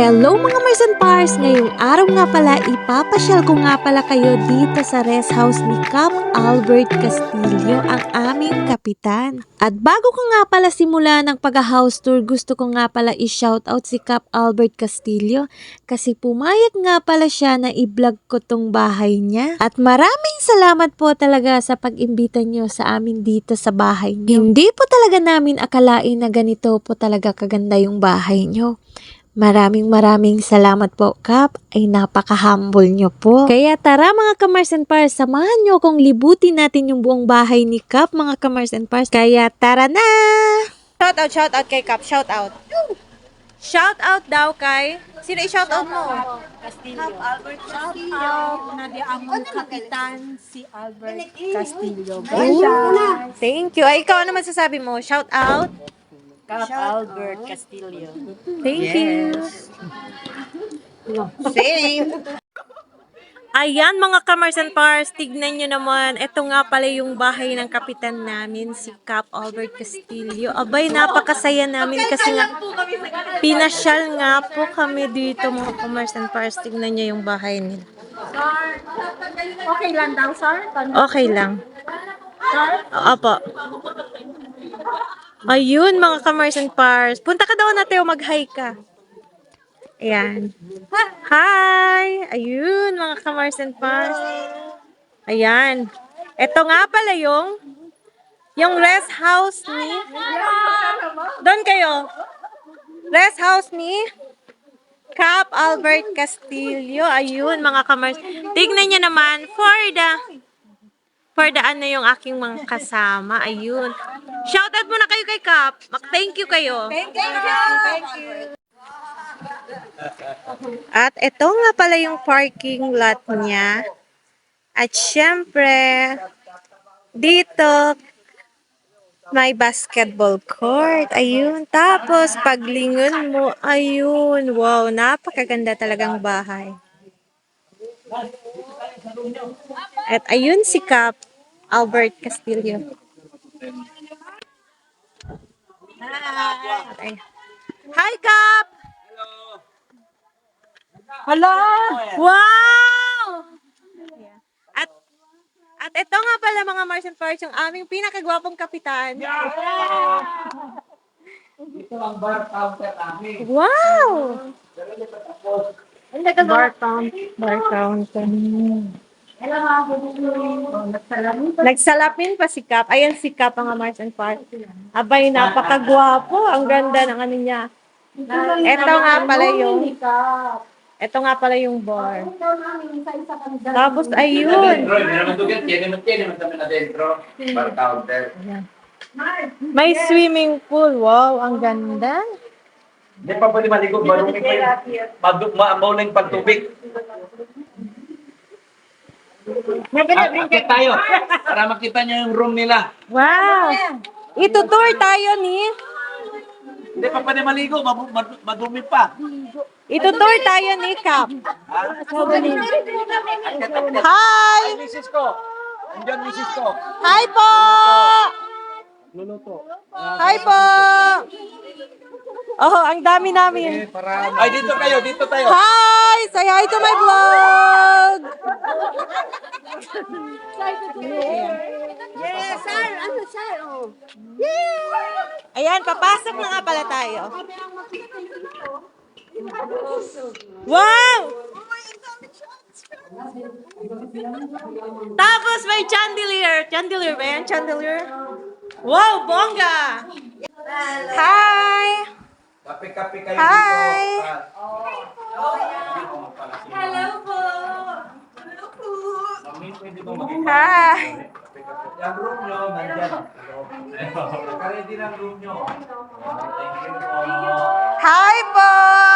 Hello mga Mars and Pars! Ngayong araw nga pala, ipapasyal ko nga pala kayo dito sa rest house ni Cap Albert Castillo, ang aming kapitan. At bago ko nga pala simula ng pag-house tour, gusto ko nga pala i-shoutout si Cap Albert Castillo kasi pumayag nga pala siya na i-vlog ko tong bahay niya. At maraming salamat po talaga sa pag-imbita nyo sa amin dito sa bahay niyo. Hindi po talaga namin akalain na ganito po talaga kaganda yung bahay niyo. Maraming maraming salamat po, Kap. Ay napaka-humble nyo po. Kaya tara mga Kamars and Pars, samahan nyo kung libutin natin yung buong bahay ni Kap, mga Kamars and Pars. Kaya tara na! Shout out, shout out kay Kap. Shout out. Shout out daw kay... Sino i-shout out mo? Albert Castillo. Na di among kapitan si Albert Castillo. Ooh, thank you. Ay, ikaw ano masasabi mo? Shout out. Cap Albert Castillo. Thank you. Same. Ayan mga Kamars and Pars, tignan nyo naman. Ito nga pala yung bahay ng kapitan namin, si Cap Albert Castillo. Abay, napakasaya namin kasi nga pinasyal nga po kami dito mga Kamars and Pars. Tignan nyo yung bahay nila. Okay lang daw, sir? Okay lang. Opo. Ayun, mga Kamars and Pars. Punta ka daw na, Teo, mag-hi ka. Ayan. Hi! Ayun, mga Kamars and Pars. Ayan. Ito nga pala yung yung rest house ni Doon kayo. Rest house ni Cap Albert Castillo. Ayun, mga Kamars. Tignan nyo naman for the for the ano yung aking mga kasama. Ayun. Shoutout muna kayo kay Cap. Mak- Thank you kayo. Thank you. Thank you. At ito nga pala yung parking lot niya. At syempre, dito, may basketball court. Ayun. Tapos, paglingon mo, ayun. Wow, napakaganda talagang bahay. At ayun si Cap Albert Castillo. Hi! Hi, Cap! Hala! Wow! At at ito nga pala mga Mars and Pars, yung aming pinakagwapong kapitan. Ito ang bar counter namin. Wow! Bar count. Bar counter. Nagsalapin pa si Cap. Ayan si Cap mga Mars and Pars. Abay, napakagwapo. Ang ganda ng ano niya. Ito nga pala yung, ito nga pala yung bar. Tapos, ayun. May swimming pool. Wow, ang ganda. Hindi pa pwede maligo. Marunong pa yung pagtubig. Akit tayo. Para makita niyo yung room nila. Wow! Itutour tayo ni Hindi pa pwede maligo. Mabu- Madumi pa. Itutour tayo ni Cap. Hi! Hi! Misis ko. Andiyan misis ko. Hi po! Luluto. Hi po! Oh, ang dami namin. Ay, dito kayo. Dito tayo. Hi! Say hi to my vlog! Yes, sir. Ano, sir? Oh. Ayan, papasok na nga pala tayo. Wow! Tapos may chandelier. Chandelier ba yan? Chandelier? Wow, bongga! Hi! Kape-kape kayo Hi! dito. Hello po! Mami, pwede ba makita? Hi! Yung room nyo, nandyan. Nakaready ng room nyo. Thank you po. Hi po!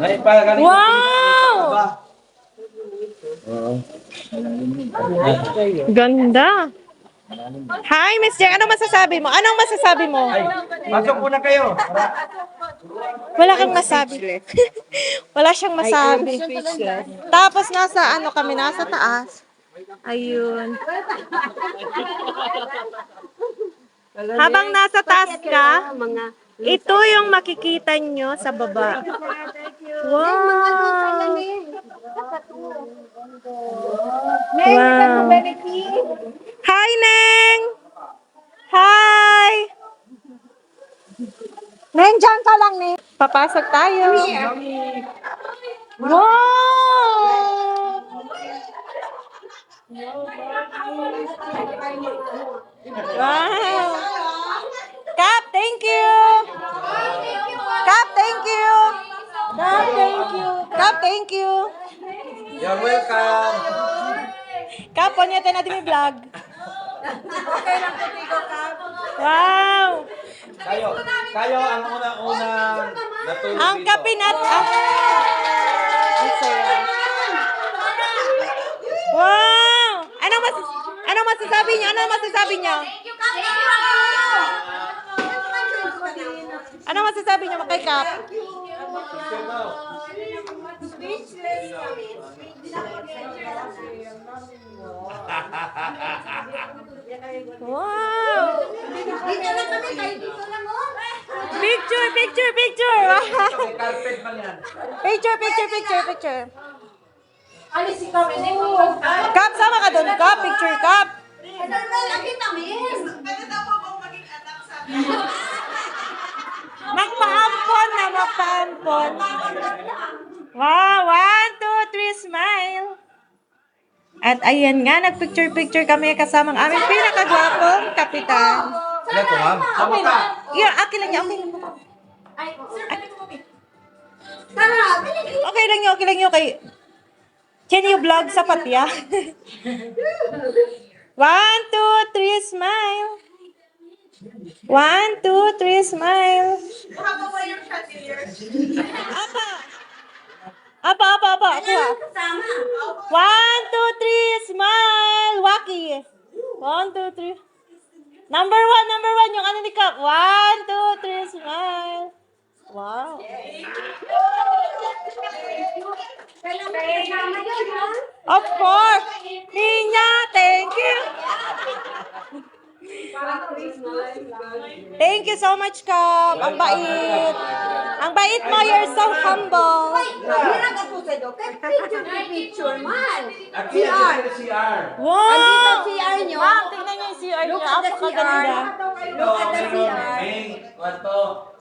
May pagaling Wow! Ganda! Hi, Miss Jeng. Anong masasabi mo? Anong masasabi mo? Ay, pasok muna kayo. Wala kang masabi. Wala siyang masabi. Tapos nasa ano kami, nasa taas. Ayun. Habang nasa taas ka, ito yung makikita nyo sa baba. Wow! Wow! Hi, Neng! Hi! Neng, dyan ka lang, Neng. Papasok tayo. Wow! Wow! Kap, thank you! Kap, thank you! Kap, thank you! Kap, thank you! You're welcome. Kap, ponyete natin yung vlog. Wow! Kayo, kayo ang una-unang natulog Ang kapinat... Ah. Ang saya. Wow! Anong, mas, anong masasabi niyo? Anong masasabi niyo? Anong masasabi niyo kay Kap? Wow! Picture, picture, picture! May carpet man yan. picture, picture, picture, picture. Alis si kami. Kap, sama ka doon, Kap. Picture, Kap. Magpaampon na, magpaampon. Wow, one, two, three, smile. At ayan nga, nagpicture-picture kami kasamang aming pinakagwapong kapitan. Sila to, ma'am. Sama ka. Yeah, okay lang niya, okay lang niya. Okay lang niya, okay lang niya, okay. Can you vlog sa patya? One, two, three, smile. One, two, three, smile. Apa? Apa, apa, apa? Ako ah. One, two, three, smile. Waki. One, two, three. Number one, number one, yung ano ni Kap. One, two, three, smile. Wow. Of course. Ninya, thank you. Thank you so much, Kap. Ang bait. Ang bait mo, you're so humble. At yan, sila CR. Wow! CR nyo. Ma'am, tingnan niyo yung CR niya. Apakaganda. Ito, meron, may, kwanto,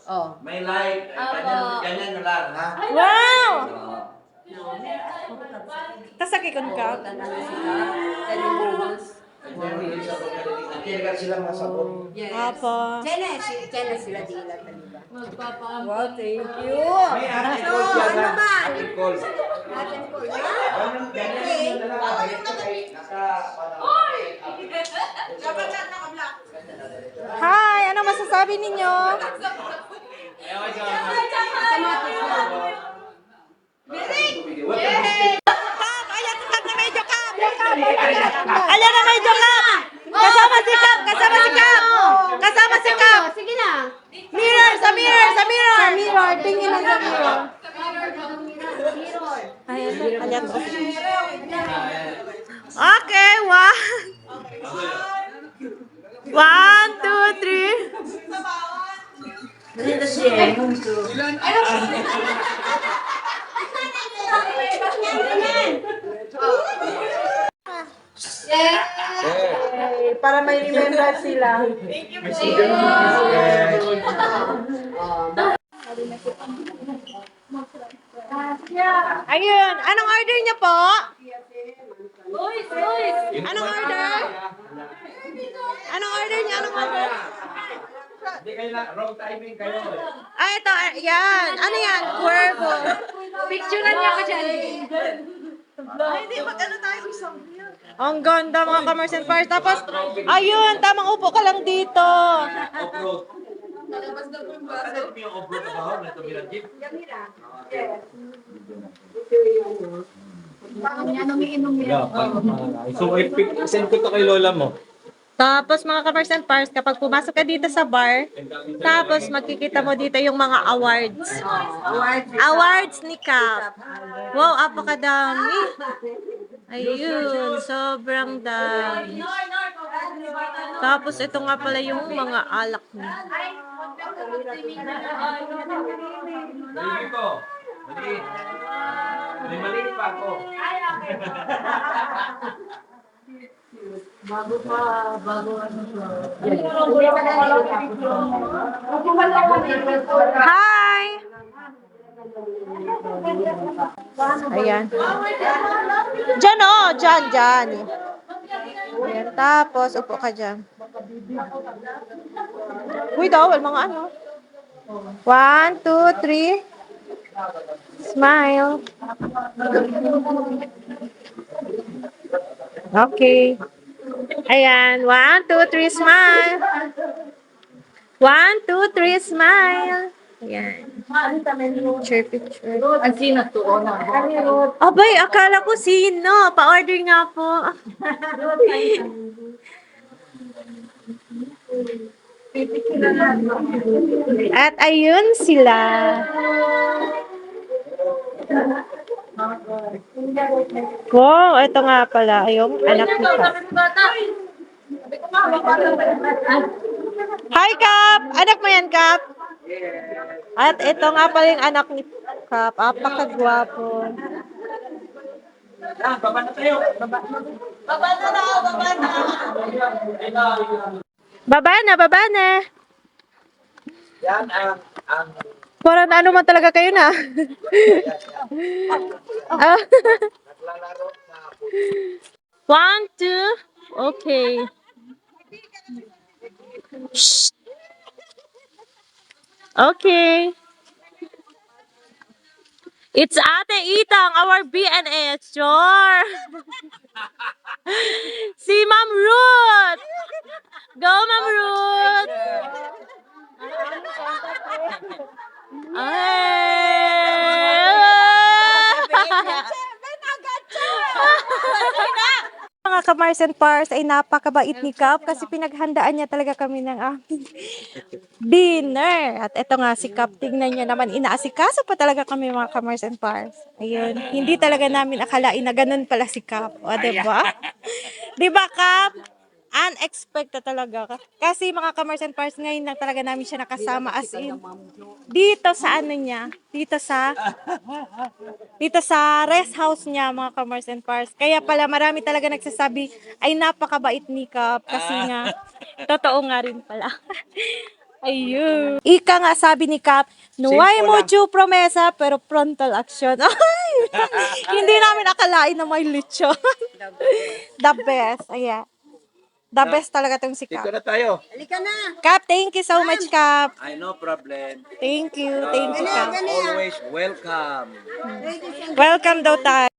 Oh. may light, ganyan, ganyan na lang, ha? Wow! Oo. Kasakikon ka. Kaya sila mga sabon. Apo. Chena sila dila talaga. Wow, thank you. May ating calls yan, ha? Ating calls. Atin ko yan. Ganyan, ganyan na lang. Naka, Hi, ano masasabi ninyo? Kap, ayan si Kap na medyo Kap. Ayan na medyo Kap. Kasama si Kap, kasama si Kap. Kasama si Kap. Sige na. Mirror, sa mirror, sa mirror. Mirror, tingin lang sa mirror. Ayan, ayan. Okay, one. One, two, three. Para may remember sila. Ayun, anong order niyo po? Anong order? Anong order niyo? Anong order? Hindi kayo na, wrong timing kayo. Ah, ito, ah, yan. Ano yan? Cuervo. Picturean niyo ako dyan. Hindi, mag-ano tayo isang Ang ganda mga commerce and fires. Tapos, ayun, tamang upo ka lang dito. Off-road. Ano yung off-road na na ito bilang jeep? So, i- send ko to kay lola mo. Tapos mga kamars and pars, kapag pumasok ka dito sa bar, tapos makikita mo dito yung mga awards. Awards ni Cap. Wow, apakadami. Ayun, sobrang dami. Tapos ito nga pala yung mga alak niya. Maliit ko. Maliit. May maliit pa ako. Hi! Ayan. Diyan o, oh, dyan, dyan. Ayan, tapos, upo ka dyan. Uy, daw, mga ano. One, two, three. Smile. Okay. Ayan, one, two, three, smile. One, two, three, smile. Ayan. Picture, picture. Ang sino to? O na. Abay, akala ko sino. Pa-order nga po. At ayun sila. Wow, ito nga pala yung anak ni Kap. Hi, Kap! Anak mo yan, Kap? At ito nga pala yung anak ni Kap. Apakagwapo. Ah, baba na tayo. Baba. Baba na, baba na. Yan ang ang Parang ano man talaga kayo na. Ah. naglalaro sa One, two. Okay. Shh. Okay. It's Ate Itang, our BNS. Sure. si Ma'am Ruth. Go, Ma'am Ruth. Mga ka-Mars and Pars ay napakabait ni Cap kasi pinaghandaan niya talaga kami ng aming dinner. At eto nga si Cap, tingnan niya naman, inaasikaso pa talaga kami mga ka-Mars and Pars. Ayun, hindi talaga namin akalain na ganun pala si Cap. O, diba? diba, Cap? Unexpected talaga. Kasi mga ka-Mars and Pars, ngayon lang talaga namin siya nakasama as in dito sa ano niya, dito sa dito sa rest house niya mga Commerce and Pars. Kaya pala marami talaga nagsasabi ay napakabait ni Kap kasi nga totoo nga rin pala. Ayun. Ika nga sabi ni Kap, nuway mo chu promesa pero frontal action. Ay! Hindi namin akalain na may lechon. The best. Ayan. The best talaga tong si Dito na tayo. Kap, thank you so much, Kap. I no problem. Thank you. Thank you, Kap. Always welcome. Welcome daw tayo.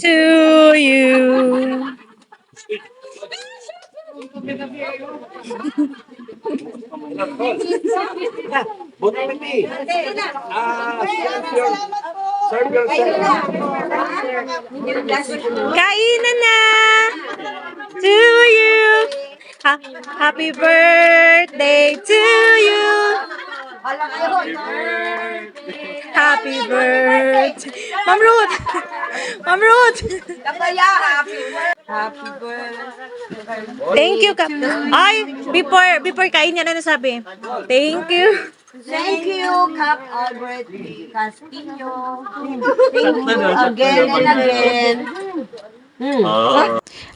to you. Buti piti. Ah, serve your serve yourself. Kainan na! To you! Ha- happy birthday to you! Happy birthday! Ma'am Ruth! Ma'am Ruth! Thank you, Kap. Ay, before before kain yan, ano sabi? Thank you. Thank you, Cap Albert Castillo. Thank you again and again.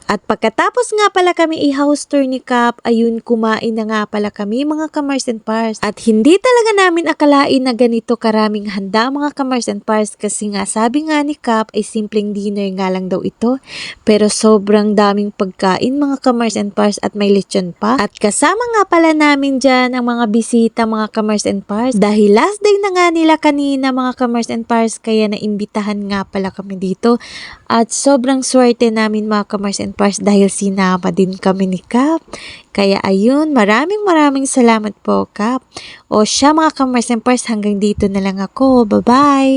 At pagkatapos nga pala kami i-house tour ni Cap, ayun kumain na nga pala kami mga kamars and pars. At hindi talaga namin akalain na ganito karaming handa mga kamars and pars kasi nga sabi nga ni Cap ay simpleng dinner nga lang daw ito. Pero sobrang daming pagkain mga kamars and pars at may lechon pa. At kasama nga pala namin dyan ang mga bisita mga kamars and pars. Dahil last day na nga nila kanina mga kamars and pars kaya naimbitahan nga pala kami dito. At sobrang swerte namin mga kamars and Pars dahil sinama din kami ni Kap. Kaya ayun, maraming maraming salamat po Kap. O siya mga Kamars and Pars hanggang dito na lang ako. Bye-bye!